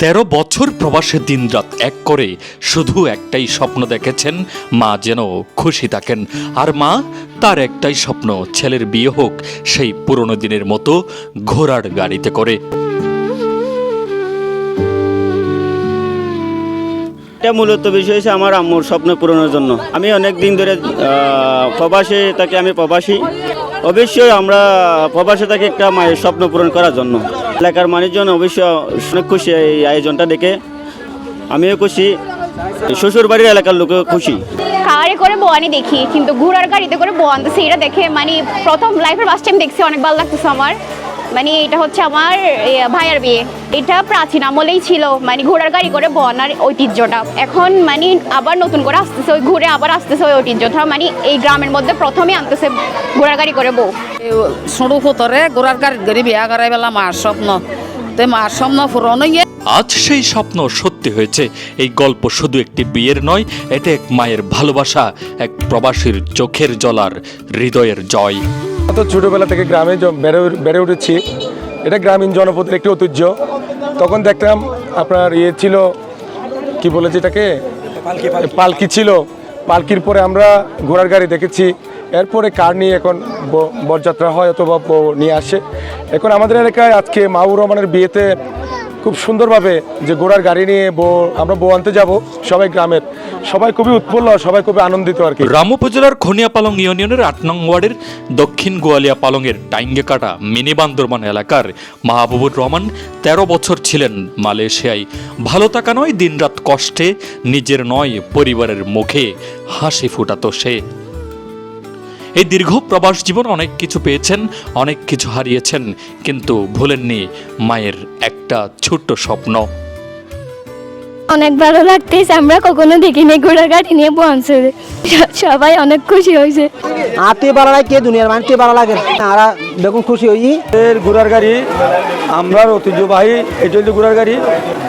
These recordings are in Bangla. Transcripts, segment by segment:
তেরো বছর প্রবাসে দিনরাত এক করে শুধু একটাই স্বপ্ন দেখেছেন, মা যেন খুশি থাকেন। আর মা, তার একটাই স্বপ্ন, ছেলের বিয়ে হোক, সেই পুরনো দিনের মতো ঘোড়ার গাড়িতে করে। এটা মূলত বিষয় হচ্ছে আমার আম্মুর স্বপ্ন পূরণের জন্য। আমি অনেক দিন ধরে প্রবাসে তাকে আমি প্রবাসী। অবশ্যই আমরা প্রবাসে তাকে একটা মায়ের স্বপ্ন পূরণ করার জন্য। এলাকার মানুষজন অবশ্যই অনেক খুশি এই আয়োজনটা দেখে। আমিও খুশি। শ্বশুর বাড়ির এলাকার লোকও খুশি। কারে করে বোয়ানি দেখি, কিন্তু ঘোড়ার গাড়িতে করে বো আনতেছে এটা দেখে মানে প্রথম লাইফের ফার্স্ট টাইম দেখছি, অনেক ভালো লাগতেছে আমার। মানে এটা হচ্ছে আমার ভাইয়ার বিয়ে। এটা প্রাচীন আমলেই ছিল মানে ঘোড়ার গাড়ি করে বনার ঐতিহ্যটা। এখন মানে আবার নতুন করে আসতেছে, ওই ঘুরে আবার আসতেছে ওই ঐতিহ্যটা মানে এই গ্রামের মধ্যে প্রথমে আনতেছে ঘোড়ার গাড়ি করে বউ। সরু ফুতরে গোড়ার গাড়িত গড়ি বিয়া করাই বেলা মার স্বপ্ন। তে মার স্বপ্ন পূরণ হইয়ে আজ সেই স্বপ্ন সত্যি হয়েছে। এই গল্প শুধু একটি বিয়ের নয় এটা এক মায়ের ভালোবাসা এক প্রবাসীর চোখের জলার হৃদয়ের জয়। তো ছোটবেলা থেকে গ্রামে বেড়ে বেড়ে উঠেছি। এটা গ্রামীণ জনপদের একটি ঐতিহ্য। তখন দেখতাম আপনার ইয়ে ছিল কি বলেছে এটাকে পালকি ছিল। পালকির পরে আমরা ঘোড়ার গাড়ি দেখেছি। এরপরে কার নিয়ে এখন বরযাত্রা হয় অথবা বউ নিয়ে আসে? এখন আমাদের এলাকায় আজকে মাহবুর রহমানের বিয়েতে খুব সুন্দরভাবে যে ঘোড়ার গাড়ি নিয়ে বউ, আমরা বউ আনতে যাব সবাই গ্রামের। সবাই খুবই উৎফুল্ল, সবাই খুবই আনন্দিত আর কি। রাম উপজেলার খনিয়াপালং ইউনিয়নের আট নং ওয়ার্ডের দক্ষিণ গোয়ালিয়া পালংয়ের টাইঙ্গেকাটা মিনি বান্দরবান এলাকার মাহবুবুর রহমান তেরো বছর ছিলেন মালয়েশিয়ায়। ভালো থাকা নয়, দিনরাত কষ্টে, নিজের নয়, পরিবারের মুখে হাসি ফুটাতো সে। এই দীর্ঘ প্রবাস জীবন অনেক কিছু পেয়েছেন অনেক কিছু হারিয়েছেন কিন্তু ভুলেননি মায়ের একটা ছোট্ট স্বপ্ন। অনেক ভালো লাগতেছে আমরা কখনো দেখিনি ঘোড়া গাড়ি নিয়ে পৌঁছে সবাই অনেক খুশি হয়েছে। আত্মীয় ভালো লাগে কে দুনিয়ার মানুষ ভালো লাগে? আর দেখুন খুশি হই। এর ঘোড়ার গাড়ি আমরা ঐতিহ্যবাহী এটা হচ্ছে ঘোড়ার গাড়ি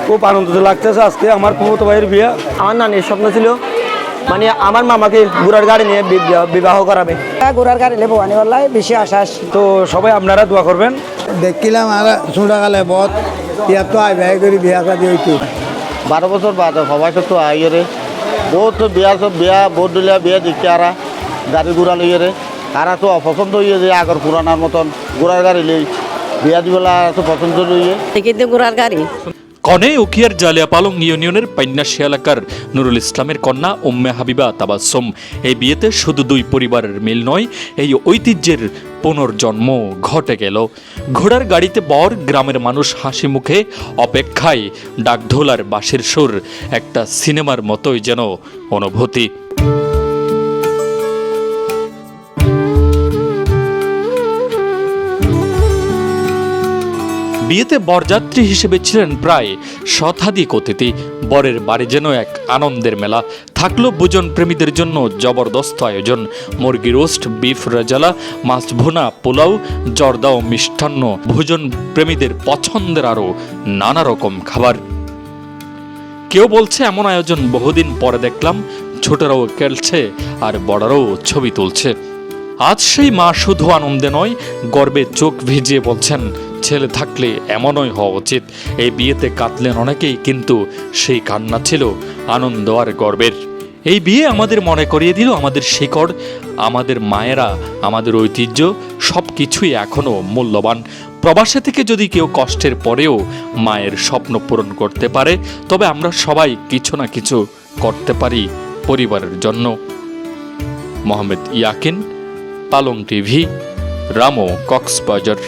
খুব আনন্দ লাগতেছে আজকে আমার ফুফতো ভাইয়ের বিয়ে। আমার নানির স্বপ্ন ছিল মানে আমার মামাকে ঘোড়ার গাড়ি নিয়ে বিবাহ করাবে। ঘোড়ার গাড়ি নেব আনি বললাই বেশি আশ্বাস তো সবাই আপনারা দোয়া করবেন। দেখিলাম আর ছোটকালে বহুত ইয়াত তো আই ভাই করে বিয়া শাদি হইতো। বারো বছর বাদ সবাই তো আইয়ে রে। বহুত তো বিয়া সব বিয়া বহুত দিলে বিয়া দেখি আরা গাড়ি ঘোড়া লইয়ে রে। তারা তো অপছন্দ হইয়ে যে আগর পুরানার মতন ঘোড়ার গাড়ি লই। বিয়া দিবেলা তো পছন্দ লইয়ে কিন্তু গোড়ার গাড়ি। কনে উকিয়ার জালিয়াপালং ইউনিয়নের পান্যাসী এলাকার নুরুল ইসলামের কন্যা উম্মে হাবিবা তাবাসম এই বিয়েতে শুধু দুই পরিবারের মিল নয়, এই ঐতিহ্যের পুনর্জন্ম ঘটে গেল। ঘোড়ার গাড়িতে বর, গ্রামের মানুষ হাসি মুখে অপেক্ষায় ডাকঢোলার বাঁশের সুর, একটা সিনেমার মতোই যেন অনুভূতি। বিয়েতে বরযাত্রী হিসেবে ছিলেন প্রায় শতাধিক অতিথি। বরের বাড়ি যেন এক আনন্দের মেলা। থাকল ভোজন প্রেমীদের জন্য জবরদস্ত আয়োজন। মুরগি রোস্ট, বিফ রেজালা, মাছ ভুনা, পোলাও, জর্দা ও মিষ্টান্ন। ভোজন প্রেমীদের পছন্দের আরও নানা রকম খাবার। কেউ বলছে, এমন আয়োজন বহুদিন পরে দেখলাম। ছোটরাও খেলছে আর বড়রাও ছবি তুলছে। আজ সেই মা শুধু আনন্দে নয়, গর্বে চোখ ভিজিয়ে বলছেন ছেলে থাকলে এমনই হওয়া উচিত। এই বিয়েতে কাঁদলেন অনেকেই, কিন্তু সেই কান্না ছিল আনন্দ আর গর্বের। এই বিয়ে আমাদের মনে করিয়ে দিল আমাদের শিকড়, আমাদের মায়েরা, আমাদের ঐতিহ্য সব কিছুই এখনও মূল্যবান। প্রবাসে থেকে যদি কেউ কষ্টের পরেও মায়ের স্বপ্ন পূরণ করতে পারে, তবে আমরা সবাই কিছু না কিছু করতে পারি পরিবারের জন্য। মোহাম্মদ ইয়াকিন, পালং টিভি, রামো কক্সবাজার।